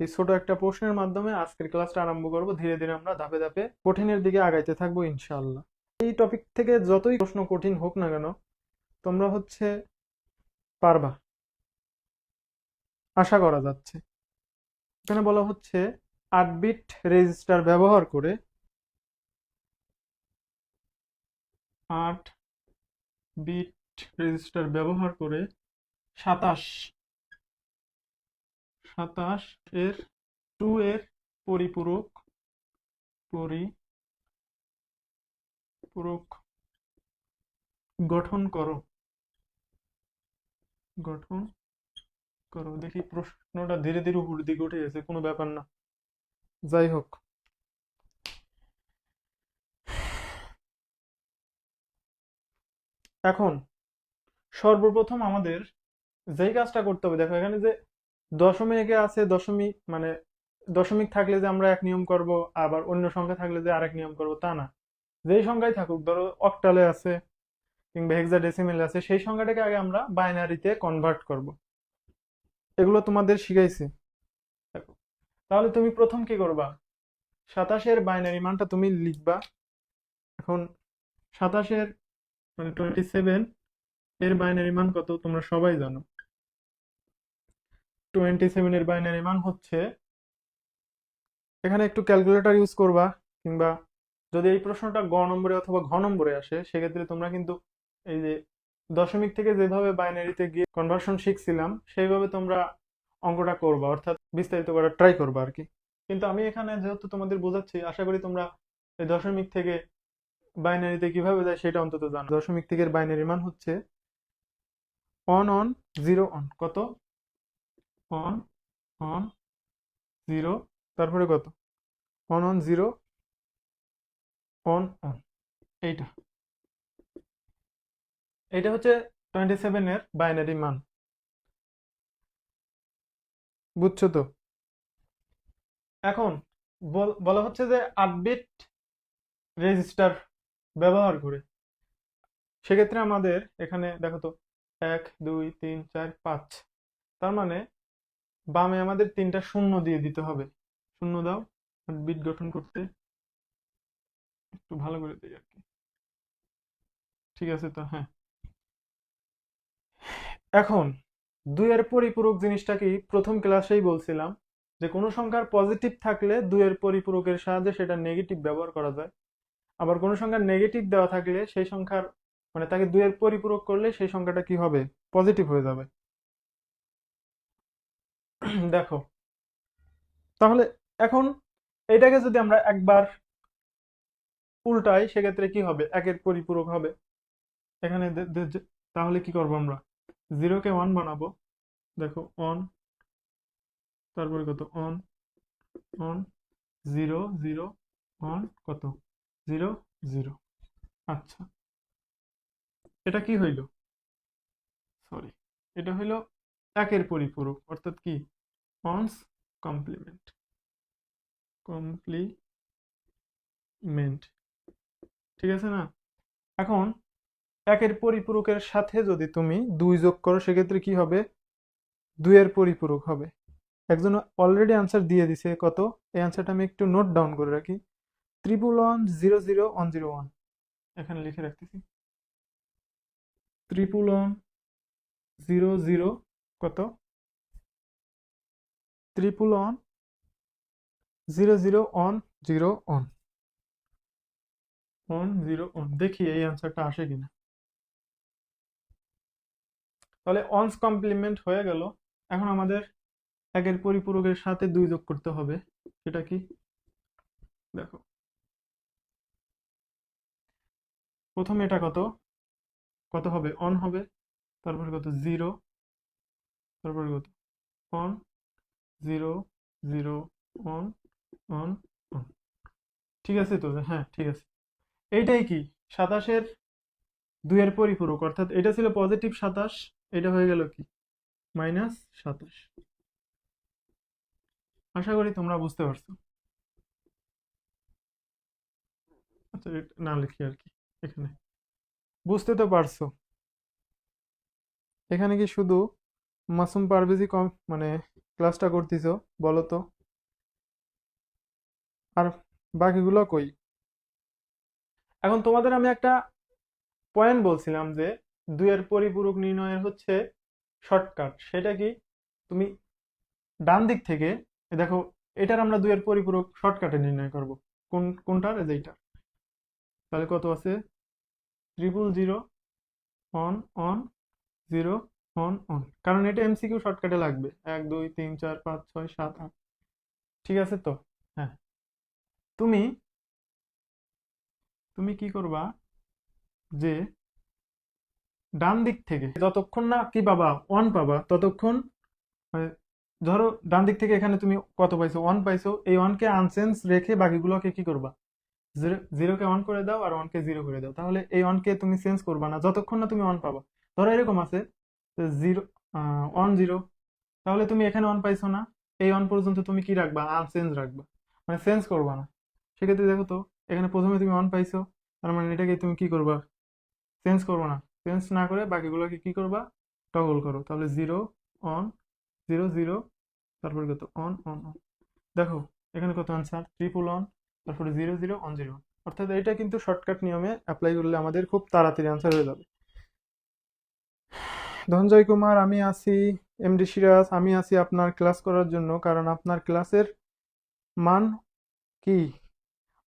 এই ছোট একটা প্রশ্নের মাধ্যমে আজকের ক্লাসটা আরম্ভ করব। ধীরে ধীরে আমরা ধাপে ধাপে কঠিনের দিকে আগাইতে থাকব, ইনশাআল্লাহ। এই টপিক থেকে যতই প্রশ্ন কঠিন হোক না কেন, তোমরা হচ্ছে পারবা। আশা করা যাচ্ছে। এখানে বলা হচ্ছে আট বিট রেজিস্টার ব্যবহার করে আট বিট রেজিস্টার ব্যবহার করে সাতাশ সাতাশ এর টু এর পরিপূরক পরিপূরক গঠন করো। গঠন করো। দেখি প্রশ্নটা ধীরে ধীরে উপর দিকে উঠে গেছে, কোনো ব্যাপার না। যাই হোক। এখন সর্বপ্রথম আমাদের যেই কাজটা করতে হবে, দেখো এখানে যে দশমিকে আছে, দশমিক মানে দশমিক থাকলে যে আমরা এক নিয়ম করব, আবার অন্য সংখ্যা থাকলে যে আরেক নিয়ম করব, তা না। যেই সংখ্যাই থাকুক, ধরো অক্টালে আছে কিংবা হেক্সাডেসিমেলে আছে, সেই সংখ্যাটাকে আগে আমরা বাইনারিতে কনভার্ট করব। এগুলো তোমাদের শিখাইছি। তাহলে তুমি প্রথম কি করবা? সাতাশের বাইনারি মানটা তুমি লিখবা। এখন সাতাশের মানে টোয়েন্টি সেভেন এর বাইনারি মান কত, তোমরা সবাই জানো। টোয়েন্টি সেভেন এর বাইনারি মান হচ্ছে, এখানে একটু ক্যালকুলেটর ইউজ করবা, কিংবা যদি এই প্রশ্নটা গ নম্বরে অথবা ঘ নম্বরে আসে, সেক্ষেত্রে তোমরা কিন্তু এই যে দশমিক থেকে যেভাবে বাইনারিতে গিয়ে কনভার্সন শিখছিলাম, সেইভাবে তোমরা অঙ্কটা করবা, অর্থাৎ বিস্তারিত করার ট্রাই করবা আর কি। কিন্তু আমি এখানে যেহেতু তোমাদের বোঝাচ্ছি, আশা করি তোমরা এই দশমিক থেকে বাইনারিতে কীভাবে যায় সেটা অন্তত জানো। দশমিক থেকে বাইনারি মান হচ্ছে অন অন জিরো অন কত? অন অন জিরো, তারপরে কত? One one zero one one এইটা। এইটা হচ্ছে টোয়েন্টি সেভেনের বাইনারি মান। বুঝছ তো? এখন বল- হচ্ছে যে আট বিট রেজিস্টার ব্যবহার করে। সেক্ষেত্রে আমাদের এখানে দেখো তো, এক, দুই, তিন, চার, পাঁচ। তার মানে বামে আমাদের তিনটা শূন্য দিয়ে দিতে হবে। শূন্য দাও বিট গঠন করতে একটু ভালো করে দিই আর কি। ঠিক আছে তো হ্যাঁ। এখন, দুইয়ের পরিপূরক জিনিসটা কি প্রথম ক্লাসেই বলছিলাম যে, কোনো সংখ্যার পজিটিভ থাকলে দুইয়ের পরিপূরকের সাহায্যে সেটা নেগেটিভ ব্যবহার করা যায়। আবার কোনো সংখ্যার নেগেটিভ দেওয়া থাকলে সেই সংখ্যার মানে তাকে দুইয়ের পরিপূরক করলে সেই সংখ্যাটা কি হবে? পজিটিভ হয়ে যাবে। দেখো। তাহলে এখন এটাকে যদি আমরা একবার উল্টাই, সেক্ষেত্রে কি হবে? একের পরিপূরক হবে। এখানে তাহলে কি করব আমরা? জিরোকে ওয়ান বানাবো। দেখো অন তারপরে কত? One one zero zero one কত? জিরো জিরো আচ্ছা। এটা কি হইল? সরি এটা হইল একের পরিপূরক, অর্থাৎ কি? অনস কমপ্লিমেন্ট কমপ্লিমেন্ট ঠিক আছে না? এখন, একের পরিপূরকের সাথে যদি তুমি দুই যোগ করো, সেক্ষেত্রে কি হবে? দুইয়ের পরিপূরক হবে। একজন অলরেডি আনসার দিয়ে দিছে, কত? এই আনসারটা আমি একটু নোট ডাউন করে রাখি। Triple one zero zero one zero one এখানে লিখে রাখতেছি। ত্রিপুল ওয়ান জিরো জিরো কত? Triple one zero zero one zero one one zero one দেখি এই আনসারটা আসে কিনা। তাহলে অনস কমপ্লিমেন্ট হয়ে গেল। এখন আমাদের একের পরিপূরকের সাথে দুই যোগ করতে হবে। সেটা কি? দেখো। প্রথমে এটা কত? কত হবে? অন হবে। তারপরে কত? জিরো তারপরে কত? One zero zero one one one ঠিক আছে তো? হ্যাঁ ঠিক আছে। এইটাই কি? সাতাশের দুইয়ের পরিপূরক, অর্থাৎ এটা ছিল পজিটিভ সাতাশ, এটা হয়ে গেল কি? মাইনাস সাতাশ। আশা করি তোমরা বুঝতে পারছ। আচ্ছা না লিখি আর কি, এখানে। বুঝতে তো পারছ। এখানে কি শুধু মাসুম পারভেজি কম মানে ক্লাসটা করতেছো বলো তো আর বাকিগুলো কই? এখন তোমাদের আমি একটা পয়েন্ট বলছিলাম যে, দুইয়ের পরিপূরক নির্ণয়ের হচ্ছে শর্টকাট সেটা কি? তুমি ডান দিক থেকে দেখো, এটার আমরা দুইয়ের পরিপূরক শর্টকাটে নির্ণয় করব। কোন, কোনটার? এই যে এইটার। তাহলে কত আছে? Triple zero one one zero one one. কারণ এটা এমসিকিউ শর্টকাটে লাগবে। এক, দুই, তিন, চার, পাঁচ, ছয়, সাত, আট। ঠিক আছে তো? হ্যাঁ। তুমি তুমি কি করবা যে, ডান দিক থেকে যতক্ষণ না কি পাবা অন পাবা, ততক্ষণ মানে ধরো ডান দিক থেকে এখানে তুমি কত পাইছো? ওয়ান পাইছো। এই ওয়ানকে আনসেন্স রেখে বাকিগুলোকে কি করবা? জিরো জিরোকে অন করে দাও আর ওয়ানকে জিরো করে দাও। তাহলে এই ওয়ানকে তুমি চেঞ্জ করবা না, যতক্ষণ না তুমি ওয়ান পাবা। ধরো এরকম আছে জিরো ওয়ান জিরো তাহলে তুমি এখানে ওয়ান পাইছো না। এই ওয়ান পর্যন্ত তুমি কি রাখবা? আনচেঞ্জ রাখবা। মানে চেঞ্জ করবা না। সেক্ষেত্রে দেখো তো, এখানে প্রথমে তুমি ওয়ান পাইছো, তার মানে এটাকে তুমি কি করবা? চেঞ্জ করবা না। চেঞ্জ না করে বাকিগুলোকে কি করবা? টগল করো। তাহলে জিরো অন জিরো জিরো তারপরে কত? অন অন অন দেখো, এখানে কত আনসার ট্রিপল অন তারপরে জিরো জিরো অন জিরো অর্থাৎ এটা কিন্তু শর্টকাট নিয়মে অ্যাপ্লাই করলে আমাদের খুব তাড়াতাড়ি আনসার হয়ে যাবে। ধনঞ্জয় কুমার, আমি আছি। এমডি সিরাজ, আমি আছি আপনার ক্লাস করার জন্য, কারণ আপনার ক্লাসের মান কি?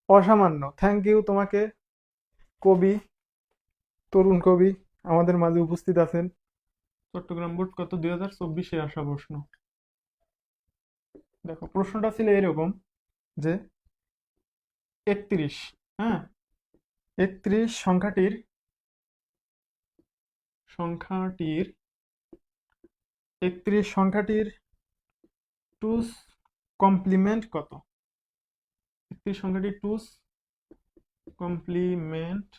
অসামান্য। থ্যাংক ইউ তোমাকে। কবি, তরুণ কবি আমাদের মাঝে উপস্থিত আছেন। চট্টগ্রাম বোর্ড কত? দুই হাজার চব্বিশে আসা প্রশ্ন। দেখো, প্রশ্নটা ছিল এরকম যে একত্রিশ হ্যাঁ? একত্রিশ সংখ্যাটির সংখ্যাটির, একত্রিশ সংখ্যাটির টুস কমপ্লিমেন্ট কত? একত্রিশ সংখ্যাটির টুস কমপ্লিমেন্ট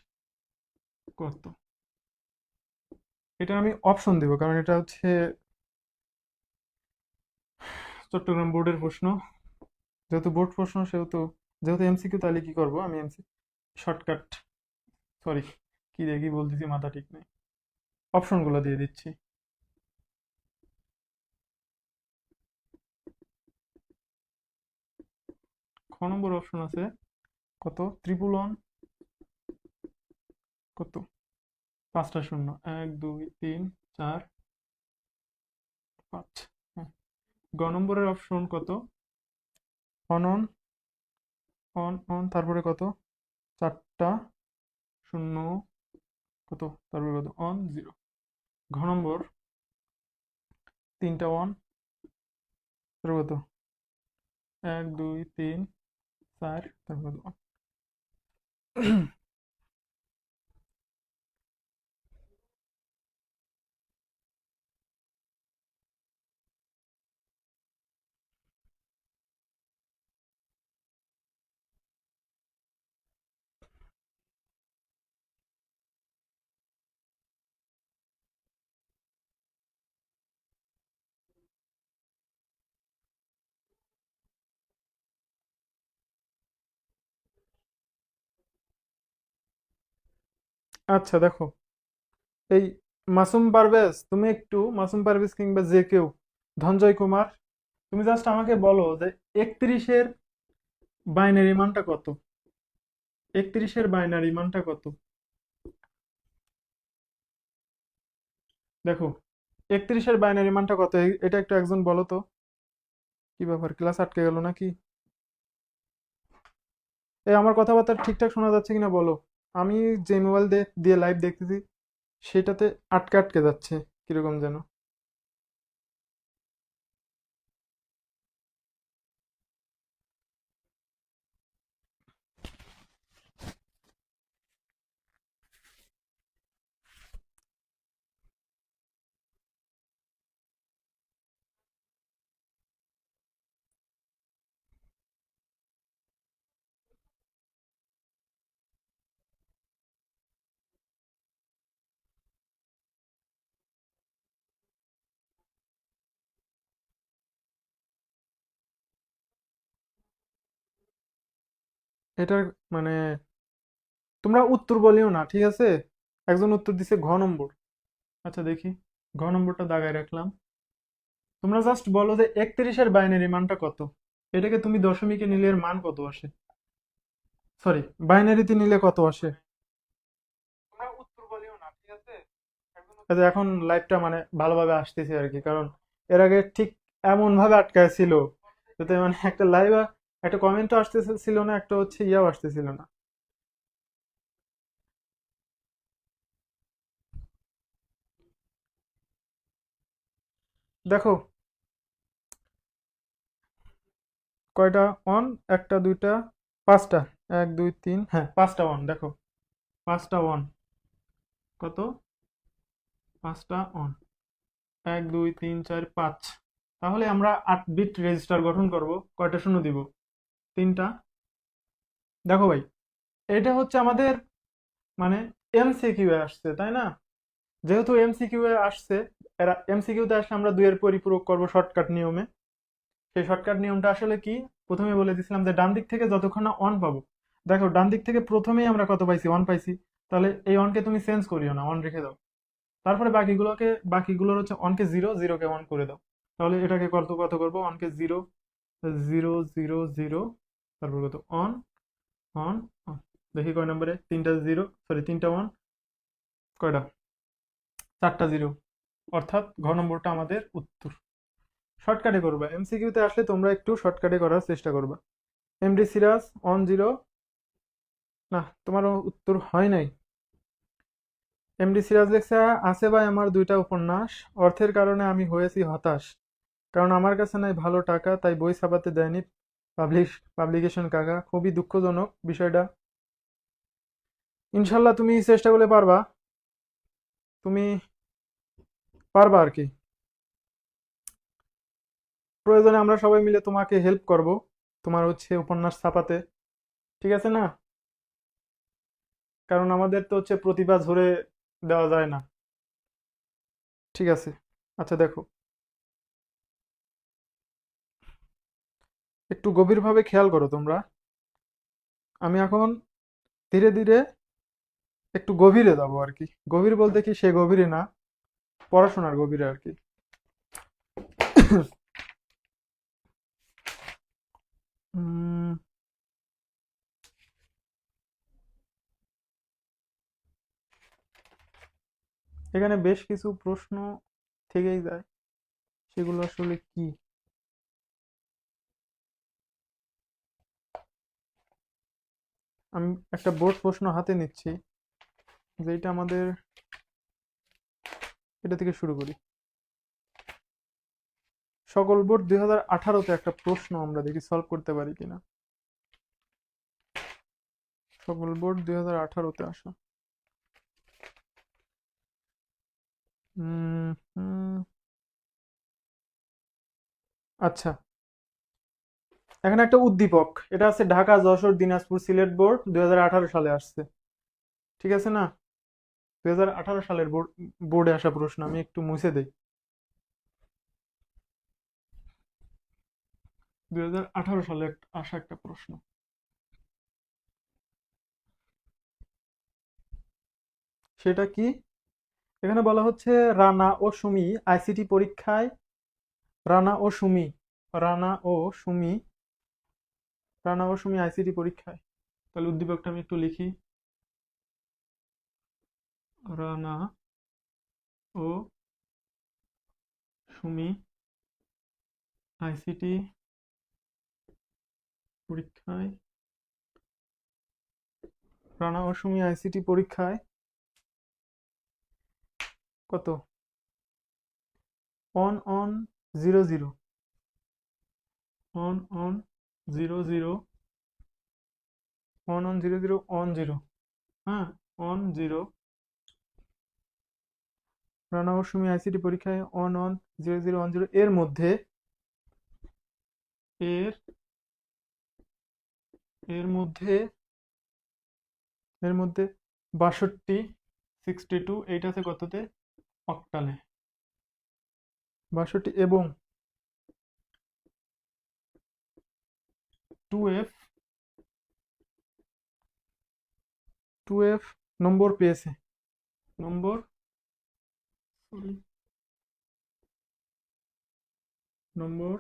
কত? এটা আমি অপশন দেব, কারণ এটা হচ্ছে চট্টগ্রাম বোর্ডের প্রশ্ন। যেহেতু বোর্ড প্রশ্ন, সেহেতু, যেহেতু এমসিকিউ তাহলে কি করব? আমি এমসি শর্টকাট সরি কি দেখি বলতেছি, মাথা ঠিক নেই। অপশনগুলো দিয়ে দিচ্ছি। খ নম্বর অপশন আছে, কত? ত্রিপুল ওয়ান কত? পাঁচটা শূন্য। এক, দুই, তিন, চার, পাঁচ। গ নম্বরের অপশন কত? অন অন অন অন, তারপরে কত? চারটা শূন্য। কত? তারপরে কত? One, zero. ঘ নম্বর তিনটা ওয়ান তারপর কত? এক দুই তিন চার তারপর কত? আচ্ছা দেখো। এই মাসুম পারভেজ, তুমি একটু মাসুম পারভেজ কিংবা যে কেউ ধনঞ্জয় কুমার, তুমি জাস্ট আমাকে বলো যে একত্রিশের বাইনারি মানটা কত? একত্রিশের বাইনারি মানটা কত? দেখো, একত্রিশের বাইনারি মানটা কত? এটা একটু একজন বলো তো। কি ব্যাপার ক্লাস আটকে গেল নাকি? এই, আমার কথাবার্তা ঠিকঠাক শোনা যাচ্ছে কিনা বলো? আমি যে মোবাইল দিয়ে লাইভ দেখতেছি সেটাতে আটকে আটকে যাচ্ছে কীরকম যেন। এটার মানে তোমরা উত্তর বলিও না, ঠিক আছে? একজন উত্তর দিছে ঘ নম্বর। আচ্ছা দেখি, ঘ নম্বরটা দাগায় রাখলাম। তোমরা জাস্ট বলো যে একত্রিশের বাইনারি মানটা কত? এটাকে তুমি দশমিকে নিলে এর মান কত আসে? সরি বাইনারিতে নিলে কত আসে? এখন লাইভটা মানে ভালোভাবে আসতেছে আর কি, কারণ এর আগে ঠিক এমন ভাবে আটকায় ছিল, যাতে মানে একটা লাইভ একটা কমেন্টও আসতেছিল না, একটা হচ্ছে ইয়াও আসতেছিল না। দেখো, কয়টা? অন একটা, দুইটা, পাঁচটা। এক, দুই, তিন হ্যাঁ পাঁচটা অন দেখো। পাঁচটা অন কত? পাঁচটা অন এক, দুই, তিন, চার, পাঁচ। তাহলে আমরা আট বিট রেজিস্টার গঠন করব, কয়টা শূন্য দিব? তিনটা। দেখো ভাই, এটা হচ্ছে আমাদের মানে এমসিকিউ আসছে, তাই না? যেহেতু এমসিকিউ এ আসছে, এরা এমসিকিউতে আসলে আমরা দুইয়ের পরিপূরক করব শর্টকাট নিয়মে। সেই শর্টকাট নিয়মটা আসলে কি? প্রথমে বলে দিছিলাম যে ডান দিক থেকে যতক্ষণ না অন পাবো, দেখো ডান দিক থেকে প্রথমেই আমরা কত পাইছি? অন পাইছি। তাহলে এই অনকে তুমি চেঞ্জ করিও না অন রেখে দাও। তারপরে বাকিগুলোকে, বাকিগুলোর হচ্ছে অনকে জিরো জিরোকে অন করে দাও। তাহলে এটাকে কত কত করব? অনকে জিরো জিরো জিরো জিরো তারপর কত? অন অন দেখি কয় নম্বরে? তিনটা জিরো সরি তিনটা ওয়ান কয়টা? চারটা জিরো অর্থাৎ ঘ নম্বরটা আমাদের উত্তর। শর্টকাটে করবা। এমসিকিউতে আসলে তোমরা একটু শর্টকাটে করার চেষ্টা করবা। এমডি সিরাজ অন জিরো না তোমার উত্তর হয় নাই। এমডি সিরাজ লেখছে, আছে ভাই আমার দুইটা উপন্যাস। অর্থের কারণে আমি হয়েছি হতাশ। কারণ আমার কাছে নাই ভালো টাকা, তাই বই ছাপাতে দেয়নি। পাবলিশ, পাবলিকেশন কাকা, খুবই দুঃখজনক বিষয়টা। ইনশাল্লাহ তুমি চেষ্টা করলে পারবা। তুমি পারবা আর কি। প্রয়োজনে আমরা সবাই মিলে তোমাকে হেল্প করব, তোমার হচ্ছে উপন্যাস ছাপাতে। ঠিক আছে না? কারণ আমাদের তো হচ্ছে প্রতিভা ঝরে দেওয়া যায় না। ঠিক আছে। আচ্ছা দেখো। একটু গভীরভাবে খেয়াল করো তোমরা। আমি এখন ধীরে ধীরে একটু গভীরে যাব আর কি। গভীর বলতে কি সে গভীরে না, পড়াশোনার গভীরে আর কি। এখানে বেশ কিছু প্রশ্ন থেকেই যায়, সেগুলো আসলে কি? আমি একটা বোর্ড প্রশ্ন হাতে নিচ্ছি যেটা আমাদের, এটা থেকে শুরু করি। সকল বোর্ড দুই হাজার আঠারোতে একটা প্রশ্ন আমরা দেখি সলভ করতে পারি কিনা। সকল বোর্ড দুই হাজার আঠারোতে আসা। আচ্ছা। এখানে একটা উদ্দীপক, এটা আছে ঢাকা, যশোর, দিনাজপুর, সিলেট বোর্ড, দুই সালে আসছে। ঠিক আছে না? দুই হাজার আঠারো সালের বোর্ড আসা প্রশ্ন, আমি একটু মুছে দেই। দুই সালে আসা একটা প্রশ্ন। সেটা কি? এখানে বলা হচ্ছে রানা ও সুমি, আইসিটি পরীক্ষায়, রানা ও সুমি, রানা ও সুমি রানা ও সুমি আইসিটি পরীক্ষায়। তাহলে উদ্দীপকটা আমি একটু লিখি। রানা ও সুমি আইসিটি পরীক্ষায়। রানা ও সুমি আইসিটি পরীক্ষায় কত? One one zero zero one one zero zero one one zero zero one zero হ্যাঁ অন জিরো রানা ও সুমি আইসিটি পরীক্ষায় one one zero zero one zero এর মধ্যে এর এর মধ্যে এর মধ্যে বাষট্টি সিক্সটি টু এইট আছে কততে? অক্টালে বাষট্টি এবং টু এফ টু এফ নম্বর পেয়েছে। নম্বর? সরি নম্বর?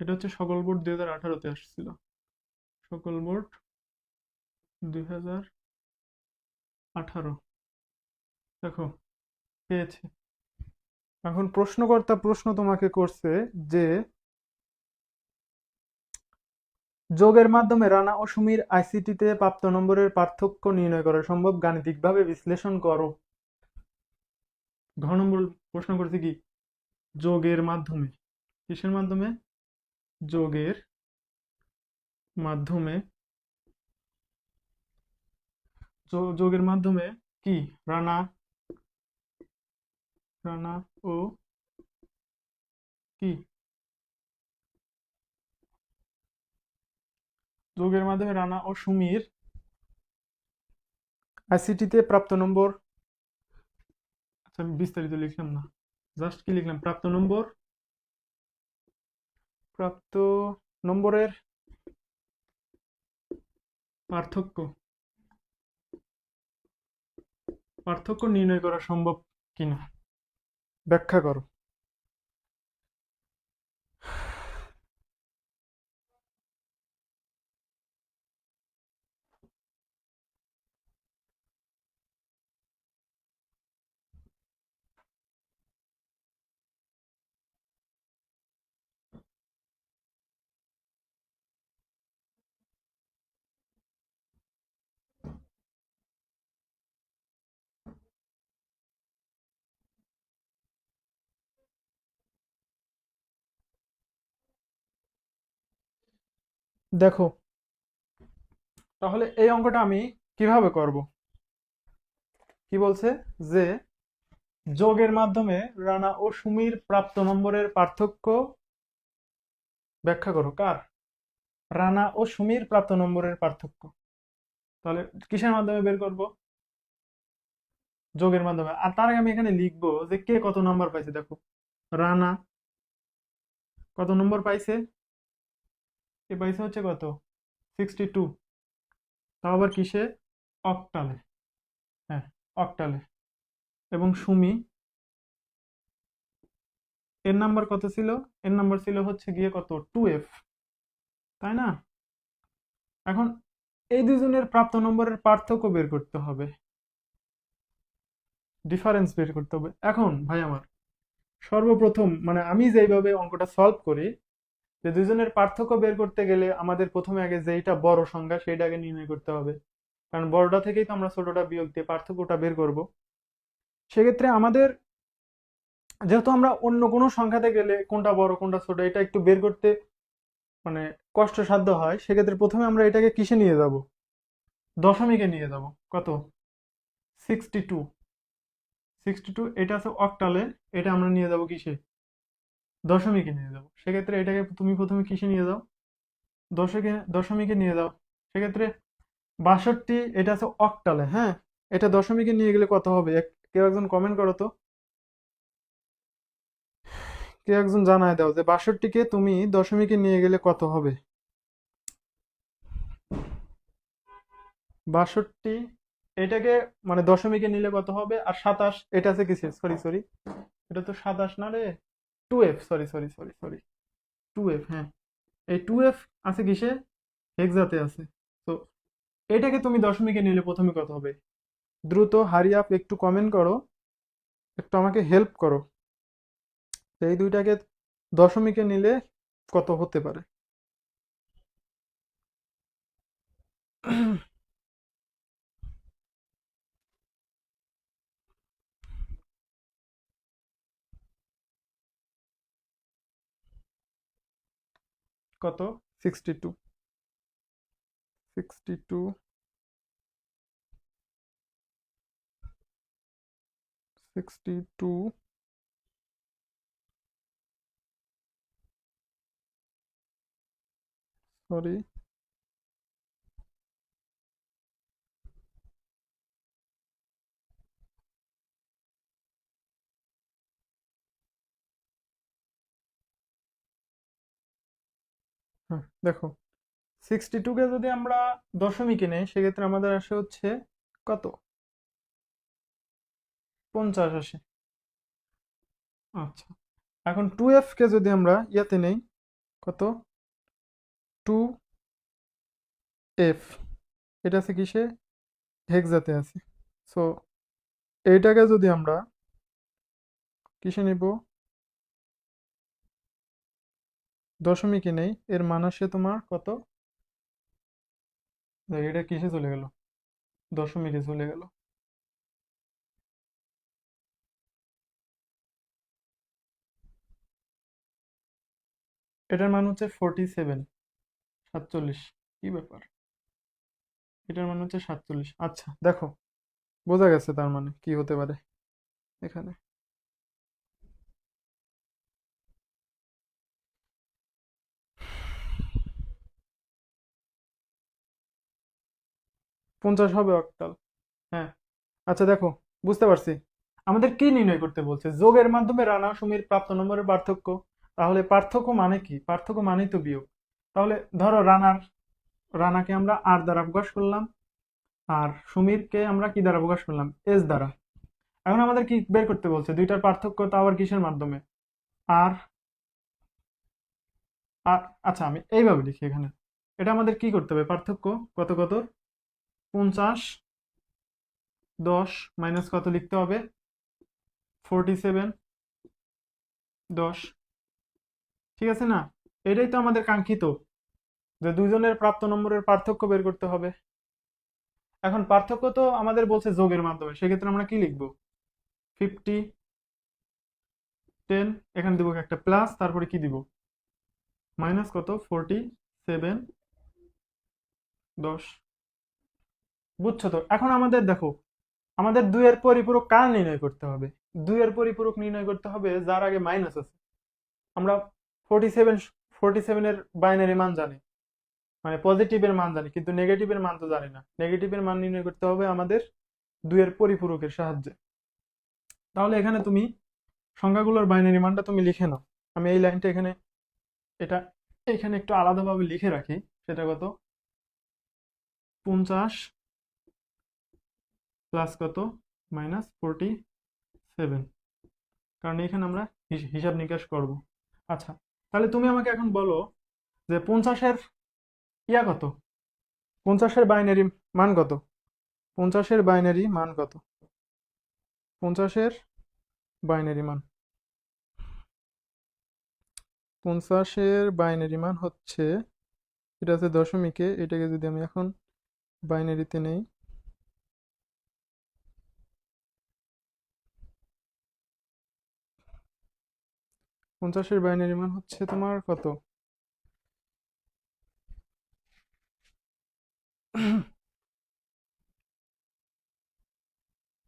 এটা হচ্ছে সকল বোর্ড দুই হাজার আঠারোতে আসছিল। সকল বোর্ড দুই হাজার আঠারো। দেখো পেয়েছে। এখন প্রশ্নকর্তা প্রশ্ন তোমাকে করছে যে, যোগের মাধ্যমে রানা ও সুমির আইসিটিতে প্রাপ্ত নম্বরের পার্থক্য নির্ণয় করা সম্ভব? গাণিতিকভাবে বিশ্লেষণ করো। ঘ নম্বর প্রশ্ন করছে কি? যোগের মাধ্যমে। কিসের মাধ্যমে? যোগের মাধ্যমে যোগের মাধ্যমে কি? রানা রানা ও কি? যোগের মাধ্যমে রানা ও সুমির আইসিটিতে প্রাপ্ত নম্বর। আচ্ছা আমি বিস্তারিত লিখলাম না। জাস্ট কি লিখলাম? প্রাপ্ত নম্বর। প্রাপ্ত নম্বরের পার্থক্য। পার্থক্য নির্ণয় করা সম্ভব কিনা? ব্যাখ্যা করো। দেখো। তাহলে এই অঙ্কটা আমি কীভাবে করব? কি বলছে? যে যোগের মাধ্যমে রানা ও সুমির প্রাপ্ত নম্বরের পার্থক্য ব্যাখ্যা করো। কার? রানা ও সুমির প্রাপ্ত নম্বরের পার্থক্য। তাহলে কিসের মাধ্যমে বের করব? যোগের মাধ্যমে। আর তার আগে আমি এখানে লিখব যে কে কত নম্বর পাইছে, দেখো। রানা কত নম্বর পাইছে? এ পাইছে হচ্ছে কত? সিক্সটি টু তাও আবার কিসে? অক্টালে হ্যাঁ অক্টালে এবং সুমি? এর নাম্বার কত ছিল? এর নাম্বার ছিল হচ্ছে গিয়ে কত? টু এফ তাই না? এখন এই দুজনের প্রাপ্ত নম্বরের পার্থক্য বের করতে হবে। ডিফারেন্স বের করতে হবে। এখন, ভাই আমার, সর্বপ্রথম মানে আমি যেইভাবে অঙ্কটা সলভ করি যে দুজনের পার্থক্য বের করতে গেলে আমাদের প্রথমে আগে যেইটা বড় সংখ্যা সেইটা আগে নির্ণয় করতে হবে। কারণ বড়টা থেকেই তো আমরা ছোটটা বিয়োগ দিয়ে পার্থক্যটা বের করব। সেক্ষেত্রে আমাদের যেহেতু আমরা অন্য কোনো সংখ্যাতে গেলে কোনটা বড়, কোনটা ছোট, এটা একটু বের করতে মানে কষ্টসাধ্য হয়, সেক্ষেত্রে প্রথমে আমরা এটাকে কিসে নিয়ে যাব? দশমিকে নিয়ে যাব। কত? সিক্সটি টু সিক্সটি টু এটা আছে অক্টালে এটা আমরা নিয়ে যাব কিসে? দশমিকে নিয়ে যাব। সেক্ষেত্রে এটাকে তুমি প্রথমে কিসে নিয়ে যাও? দশকে, দশমিকে নিয়ে যাও। সেক্ষেত্রে বাষট্টি, এটা আছে অক্টালে হ্যাঁ? এটা দশমিকে নিয়ে গেলে কত হবে? কেউ একজন কমেন্ট করো তো। কেউ একজন জানায় দাও যে বাষট্টিকে তুমি দশমিকে নিয়ে গেলে কত হবে? বাষট্টি, এটাকে মানে দশমিকে নিলে কত হবে? আর সাতাশ, এটা আছে কিসে? সরি সরি এটা তো সাতাশ না রে? Two F sorry sorry sorry sorry two F হ্যাঁ। এই টু এফ আছে কিসে? হেক্সাতে আছে। তো এটাকে তুমি দশমিকে নিলে প্রথমে কত হবে? দ্রুত হারি আপ, একটু কমেন্ট করো। একটু আমাকে হেল্প করো। এই দুইটাকে দশমিকে নিলে কত হতে পারে? কত? Sixty two. Sixty two. Sixty two. Sorry. হ্যাঁ দেখো। সিক্সটি টুকে যদি আমরা দশমিকে নেই, সেক্ষেত্রে আমাদের আসে হচ্ছে কত? পঞ্চাশ আসে। আচ্ছা এখন টু এফ কে যদি আমরা ইয়াতে নেই, কত? টু এফ এটা আছে কিসে? হেক্সাতে আছে। সো এইটাকে যদি আমরা কিসে নিব? দশমিকে নেই, এর মান আসে তোমার কত? এটা কিসে চলে গেল? দশমিকে চলে গেল। এটার মান হচ্ছে ফোরটি সেভেন সাতচল্লিশ, কি ব্যাপার? এটার মান হচ্ছে সাতচল্লিশ আচ্ছা দেখো, বোঝা গেছে তার মানে কি হতে পারে এখানে। পঞ্চাশ হবে অক্টাল। হ্যাঁ। আচ্ছা দেখো, বুঝতে পারছি। আমাদের কি নির্ণয় করতে বলছে? যোগের মাধ্যমে রানা, সুমির প্রাপ্ত নম্বরের পার্থক্য। তাহলে পার্থক্য মানে কি? পার্থক্য মানেই তো বিয়োগ। তাহলে ধরো রানার, রানাকে আমরা আর দ্বারা প্রকাশ করলাম, আর সুমিরকে আমরা কি দ্বারা প্রকাশ করলাম? এস দ্বারা। এখন আমাদের কি বের করতে বলছে? দুইটার পার্থক্য তা আবার কিসের মাধ্যমে? আর আর আচ্ছা আমি এইভাবে লিখি এখানে। এটা আমাদের কি করতে হবে? পার্থক্য কত কত পঞ্চাশ, দশ মাইনাস কত লিখতে হবে? ফোরটি সেভেন দশ। ঠিক আছে না? এটাই তো আমাদের কাঙ্ক্ষিত, যে দুজনের প্রাপ্ত নম্বরের পার্থক্য বের করতে হবে। এখন পার্থক্য তো আমাদের বলছে যোগের মাধ্যমে, সেক্ষেত্রে আমরা কি লিখব? ফিফটি টেন এখানে দিব একটা প্লাস তারপরে কি দিব? মাইনাস কত? ফোরটি সেভেন দশ। বুঝছ তো? এখন আমাদের দেখো, আমাদের দুইয়ের পরিপূরক কার নির্ণয় করতে হবে? দুইয়ের পরিপূরক নির্ণয় করতে হবে যার আগে মাইনাস আছে। আমরা ফোরটি সেভেন ফোরটি সেভেনের বাইনারি মান জানি। মানে পজিটিভের মান জানি, কিন্তু নেগেটিভের মান তো জানি না। নেগেটিভের মান নির্ণয় করতে হবে আমাদের দুইয়ের পরিপূরকের সাহায্যে। তাহলে এখানে তুমি সংখ্যাগুলোর বাইনারি মানটা তুমি লিখে নাও। আমি এই লাইনটা এখানে, এটা এখানে একটু আলাদাভাবে লিখে রাখি। সেটা কত? পঞ্চাশ প্লাস কত? Minus forty seven. কারণ এখানে আমরা হিস- হিসাব নিকাশ করব। আচ্ছা তাহলে তুমি আমাকে এখন বলো যে পঞ্চাশের ইয়া কত? পঞ্চাশের বাইনারি মান কত? পঞ্চাশের বাইনারি মান কত? পঞ্চাশের বাইনারি মান। পঞ্চাশের বাইনারি মান হচ্ছে, এটা আছে দশমিকে, এটাকে যদি আমি এখন বাইনারিতে নেই পঞ্চাশের বাইনারি মান হচ্ছে তোমার কত?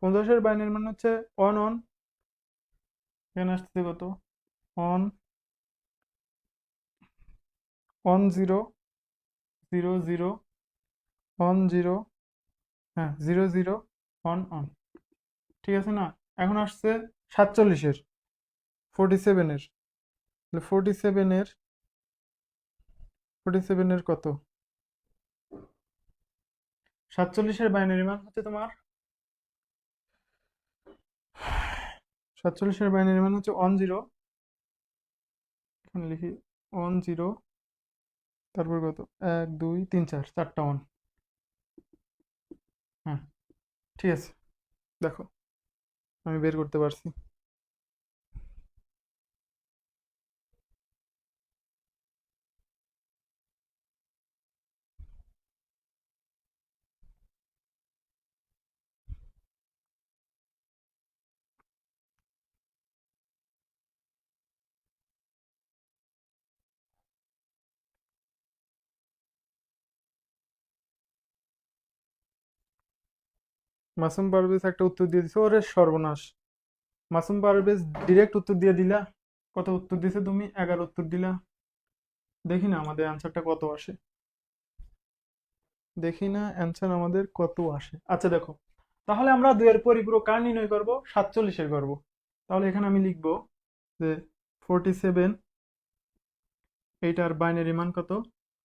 পঞ্চাশের বাইনারি মান হচ্ছে অন অন এখানে আসছে কত? One one zero zero zero one zero হ্যাঁ জিরো জিরো অন অন ঠিক আছে না? এখন আসছে সাতচল্লিশের ফোরটি সেভেনের ফোরটি সেভেনের ফোরটি সেভেনের কত? সাতচল্লিশের বাইনারি মান হচ্ছে তোমার? সাতচল্লিশের বাইনারি মান হচ্ছে ওয়ান জিরো এখানে লিখি ওয়ান জিরো তারপর কত? এক, দুই, তিন, চার, চারটা ওয়ান হ্যাঁ ঠিক আছে, দেখো, আমি বের করতে পারছি। মাসুম পারভেজ একটা উত্তর দিয়ে দিছে, ওরে সর্বনাশ। মাসুম পারভেজ ডিরেক্ট উত্তর দিয়ে দিলা। কত উত্তর দিছে তুমি? এগারো উত্তর দিলা। দেখি না আমাদের অ্যান্সারটা কত আসে। দেখি না অ্যান্সার আমাদের কত আসে। আচ্ছা দেখো, তাহলে আমরা দুইয়ের পরিপূরক কার নির্ণয় করব? সাতচল্লিশের করব। তাহলে এখানে আমি লিখব যে ফোরটি সেভেন এইটার বাইনারি মান কত?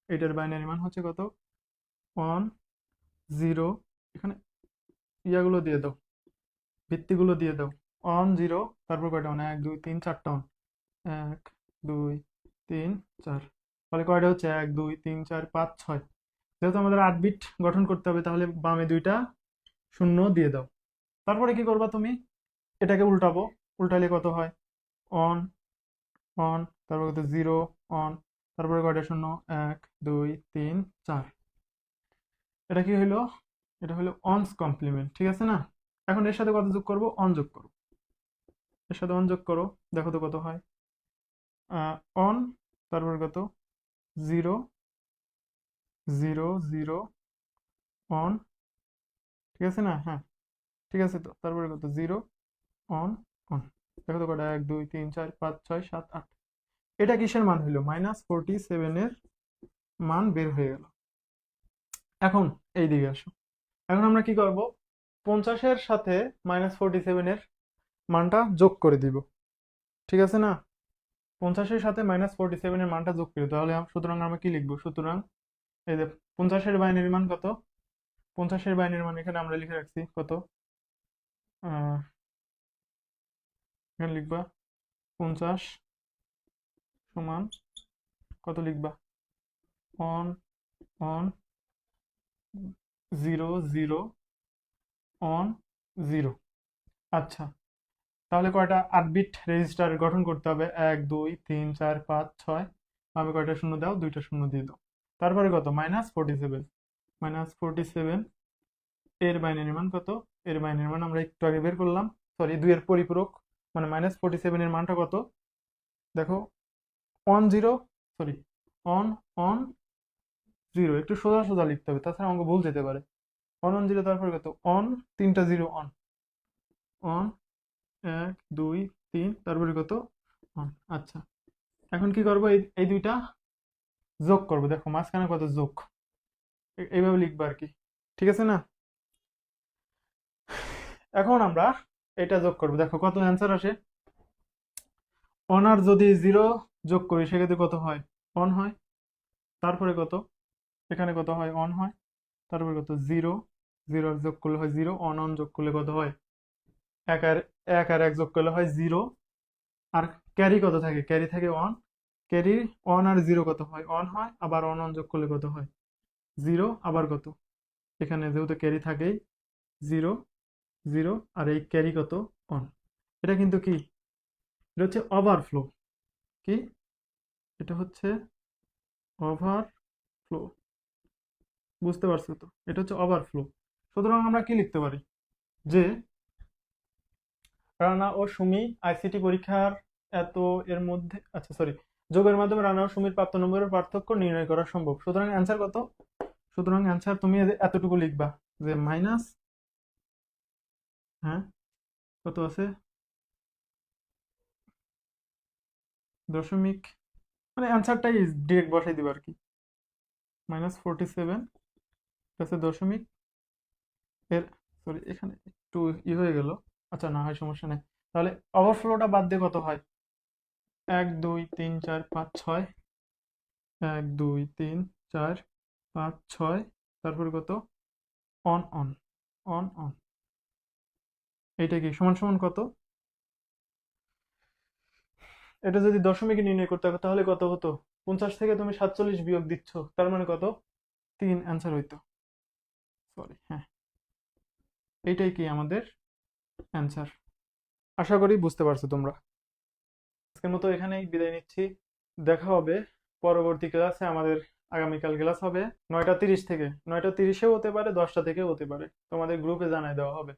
এইটার বাইনারি মান হচ্ছে কত? ওয়ান জিরো এখানে ইয়াগুলো দিয়ে দাও। ভিত্তিগুলো দিয়ে দাও। অন জিরো তারপর কয়টা অন এক, দুই, তিন, চারটা অন এক, দুই, তিন, চার। তাহলে কয়টা হচ্ছে? এক, দুই, তিন, চার, পাঁচ, ছয়। যেহেতু আমাদের আট বিট গঠন করতে হবে, তাহলে বামে দুইটা শূন্য দিয়ে দাও। তারপরে কি করবা তুমি? এটাকে উল্টাবো। উল্টালে কত হয়? অন অন তারপর কত? জিরো অন তারপরে কয়টা শূন্য? এক, দুই, তিন, চার। এটা কি হইল? এটা হলো অনস কমপ্লিমেন্ট ঠিক আছে না? এখন এর সাথে কত যোগ করব? অন যোগ করো এর সাথে অন যোগ করো, দেখো তো কত হয়। অন তারপর কত? জিরো জিরো জিরো অন ঠিক আছে না? হ্যাঁ ঠিক আছে তো। তারপরে কত? জিরো অন অন দেখো তো কটা? এক, দুই, তিন, চার, পাঁচ, ছয়, সাত, আট। এটা কিসের মান হইল? মাইনাস ফোরটি সেভেনের মান বের হয়ে গেল। এখন এই দিকে আসো। এখন আমরা কি করব? পঞ্চাশের সাথে মাইনাস ফোরটি সেভেনের মানটা যোগ করে দিব। ঠিক আছে না? পঞ্চাশের সাথে মাইনাস ফোরটি সেভেনের মানটা যোগ করি, তাহলে সুতরাং আমরা কি লিখব? সুতরাং এই যে পঞ্চাশের বাইনের মান কত? পঞ্চাশের বাইনারি মান এখানে আমরা লিখে রাখছি কত? এখানে লিখবা পঞ্চাশ সমান কত লিখবা? One one zero zero one zero. আচ্ছা তাহলে কয়টা? আট বিট রেজিস্টার গঠন করতে হবে। এক, দুই, তিন, চার, পাঁচ, ছয়। আমি কয়টা শূন্য দাও? দুইটা শূন্য দিয়ে দাও। তারপরে কত? Minus forty seven minus forty seven এর বাইনারি মান কত? এর বাইনারি মান আমরা একটু আগে বের করলাম। সরি দুইয়ের পরিপূরক মানে মাইনাস ফোরটি সেভেনের মানটা কত? দেখো one zero sorry one one zero, একটু সোজা সোজা লিখতে হবে, তাছাড়া অঙ্ক ভুল যেতে পারে। অন অন জিরো তারপরে কত? অন তিনটা জিরো অন অন এক, দুই, তিন, তারপরে কত? অন আচ্ছা। এখন কি করব? এই এই দুইটা যোগ করব। দেখো, মাঝখানে কত যোগ? এইভাবে লিখব আর কি। ঠিক আছে না? এখন আমরা এটা যোগ করব। দেখো, কত অ্যান্সার আসে? অন আর যদি জিরো যোগ করি, সেক্ষেত্রে কত হয়? অন হয়। তারপরে কত? এখানে কত হয়? অন হয়। তারপরে কত? জিরো জিরো যোগ করলে হয় জিরো অন অন যোগ করলে কত হয়? এক আর এক আর এক যোগ করলে হয় জিরো আর ক্যারি কত থাকে? ক্যারি থাকে অন ক্যারি অন আর জিরো কত হয়? অন হয়। আবার অন অন যোগ করলে কত হয়? জিরো আবার কত? এখানে যেহেতু ক্যারি থাকেই জিরো জিরো আর এই ক্যারি কত? অন এটা কিন্তু কি? এটা হচ্ছে ওভারফ্লো কি? এটা হচ্ছে ওভারফ্লো বুঝতে পারছ তো? এটা হচ্ছে ওভারফ্লো সুতরাং আমরা কি লিখতে পারি? যে রানা ও সুমি আইসিটি পরীক্ষার এত এর মধ্যে আচ্ছা সরি যোগের মাধ্যমে রানা ও সুমির প্রাপ্ত নম্বরের পার্থক্য নির্ণয় করা সম্ভব। সুতরাং অ্যান্সার কত? সুতরাং অ্যান্সার তুমি এতটুকু লিখবা যে মাইনাস হ্যাঁ কত আছে? দশমিক মানে অ্যান্সারটাই ডিরেক্ট বসাই দিবা আর কি। মাইনাস ফোরটি সেভেন আছে দশমিক এর সরি এখানে একটু ই হয়ে গেল। আচ্ছা না হয় সমস্যা নেই। তাহলে ওভারফ্লোটা বাদ দিয়ে কত হয়? এক, দুই, তিন, চার, পাঁচ, ছয়। এক, দুই, তিন, চার, পাঁচ, ছয়। তারপর কত? অন অন অন অন এইটা কি সমান সমান কত? এটা যদি দশমিকে নির্ণয় করতে হবে তাহলে কত হতো? পঞ্চাশ থেকে তুমি সাতচল্লিশ বিয়োগ দিচ্ছ, তার মানে কত? তিন অ্যান্সার হইতো। সরি হ্যাঁ। এইটাই কি আমাদের অ্যান্সার আশা করি বুঝতে পারছ তোমরা। আজকের মতো এখানেই বিদায় নিচ্ছি। দেখা হবে পরবর্তী ক্লাসে আমাদের আগামীকাল ক্লাস হবে নয়টা তিরিশ থেকে। নয়টা তিরিশেও হতে পারে, দশটা থেকেও হতে পারে। তোমাদের গ্রুপে জানাই দেওয়া হবে।